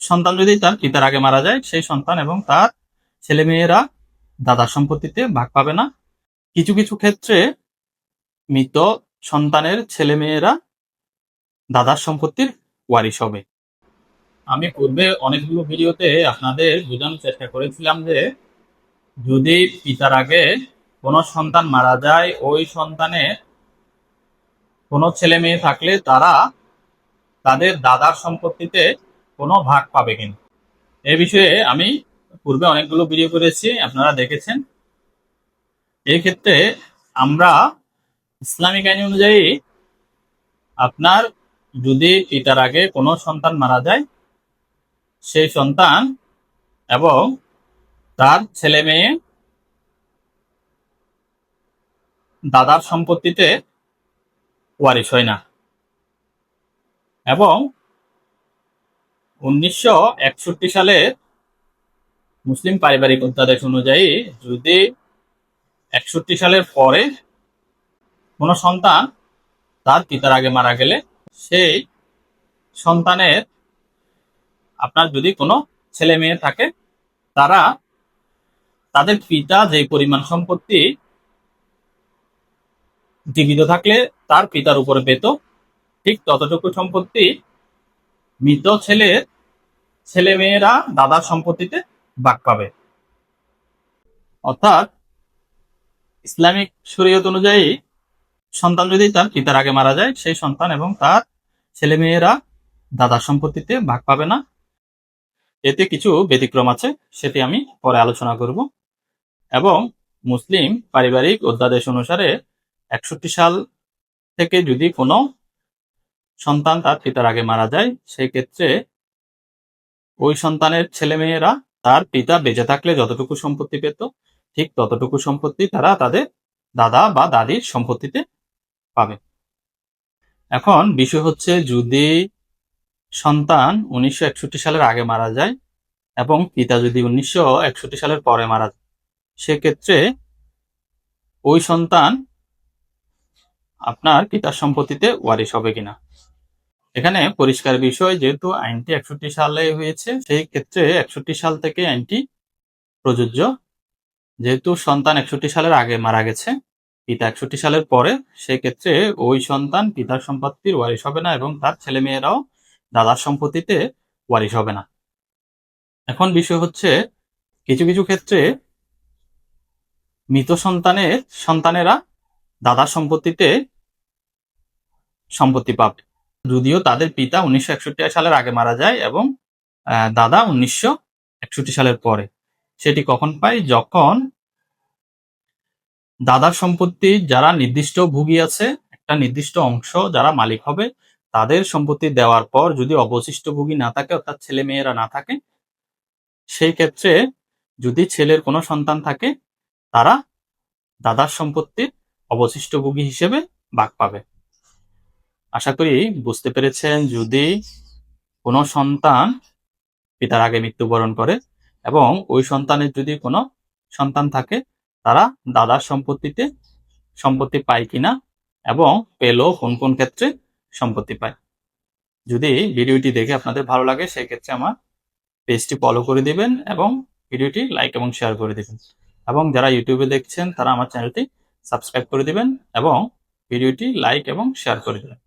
সন্তান যদি তার পিতার আগে মারা যায়, সেই সন্তান এবং তার ছেলেমেয়েরা দাদার সম্পত্তিতে ভাগ পাবে না। কিছু কিছু ক্ষেত্রে মৃত সন্তানের ছেলেমেয়েরা দাদার সম্পত্তির ওয়ারিশ হবে। আমি পূর্বে অনেকগুলো ভিডিওতে আপনাদের বোঝানোর চেষ্টা করেছিলাম যে, যদি পিতার আগে কোনো সন্তান মারা যায়, ওই সন্তানের কোনো ছেলে মেয়ে থাকলে তারা তাদের দাদার সম্পত্তিতে কোনো ভাগ পাবে কিনা। এ বিষয়ে আমি পূর্বে অনেকগুলো ভিডিও করেছি, আপনারা দেখেছেন। ক্ষেত্রে আমরা ইসলামিক আইন অনুযায়ী আপনার যদি পিতার আগে কোনো সন্তান মারা যায়, সেই সন্তান এবং তার ছেলে মেয়ে দাদার সম্পত্তিতে ওয়ারিশ হয় না। এবং উনিশশো একষট্টি সালে মুসলিম পারিবারিক অধ্যাদেশ অনুযায়ী যদি একষট্টি সালের পরে কোনো সন্তান তার পিতার আগে মারা গেলে সেই সন্তানের আপনার যদি কোনো ছেলে মেয়ে থাকে, তারা তাদের পিতা যে পরিমাণ সম্পত্তি জীবিত থাকলে তার পিতার উপরে পেত, ঠিক ততটুকু সম্পত্তি মৃত ছেলের ছেলে মেয়েরা দাদার সম্পত্তিতে ভাগ পাবে। অর্থাৎ ইসলামিক শরীয়ত অনুযায়ী সন্তান যদি তার পিতার আগে মারা যায়, সেই সন্তান এবং তার ছেলে মেয়েরা দাদার সম্পত্তিতে ভাগ পাবে না। এতে কিছু ব্যতিক্রম আছে, সেটি আমি পরে আলোচনা করব। এবং মুসলিম পারিবারিক অধ্যাদেশ অনুসারে একষট্টি সাল থেকে যদি কোনো সন্তান তার পিতার আগে মারা যায় সেই ক্ষেত্রে ওই সন্তানের ছেলে মেয়েরা তার পিতা বেঁচে থাকলে যতটুকু সম্পত্তি পেত, ঠিক ততটুকু সম্পত্তি তারা তাদের দাদা বা দাদির সম্পত্তিতে পাবে। এখন বিষয় হচ্ছে যদি সন্তান উনিশশো একষট্টি সালের আগে মারা যায় এবং পিতা যদি উনিশশো একষট্টি সালের পরে মারা যায়, সেক্ষেত্রে ওই সন্তান আপনার পিতার সম্পত্তিতে ওয়ারিশ হবে কিনা? এখানে পরিষ্কার বিষয় যেহেতু আইনটি একষট্টি সালে হয়েছে, সেই ক্ষেত্রে একষট্টি সাল থেকে আইনটি প্রযোজ্য। যেহেতু সন্তান একষট্টি সালের আগে মারা গেছে, পিতা একষট্টি সালের পরে, সেই ক্ষেত্রে ওই সন্তান পিতার সম্পত্তির ওয়ারিশ হবে না এবং তার ছেলে মেয়েরাও দাদার সম্পত্তিতে ওয়ারিশ হবে না। এখন বিষয় হচ্ছে, কিছু কিছু ক্ষেত্রে মৃত সন্তানের, সন্তানেরা দাদার সম্পত্তিতে সম্পত্তি পাবে। যদিও তাদের পিতা উনিশশো একষট্টি সালের আগে মারা যায় এবং দাদা উনিশশো একষট্টি সালের পরে। সেটি কখন পায় যখন দাদার সম্পত্তি যারা নির্দিষ্ট ভুগি আছে, একটা নির্দিষ্ট অংশ যারা মালিক হবে, তাদের সম্পত্তি দেওয়ার পর যদি অবশিষ্ট ভুগি না থাকে, অর্থাৎ ছেলে মেয়েরা না থাকে, সেই ক্ষেত্রে যদি ছেলের কোনো সন্তান থাকে, তারা দাদার সম্পত্তির অবশিষ্ট ভোগী হিসেবে ভাগ পাবে। আশা করি বুঝতে পেরেছেন, যদি কোনো সন্তান পিতার আগে মৃত্যুবরণ করে এবং ওই সন্তানের যদি কোনো সন্তান থাকে, তারা দাদার সম্পত্তিতে সম্পত্তি পায় কিনা এবং পেলেও কোন কোন ক্ষেত্রে সম্পত্তি পায়। যদি ভিডিওটি দেখে আপনাদের ভালো লাগে সেই ক্ষেত্রে আমার পেজটি ফলো করে দিবেন এবং ভিডিওটি লাইক এবং শেয়ার করে দিবেন। এবং যারা ইউটিউবে দেখছেন, তারা আমার চ্যানেলটি সাবস্ক্রাইব করে দিবেন এবং ভিডিওটি লাইক এবং শেয়ার করে দেবেন।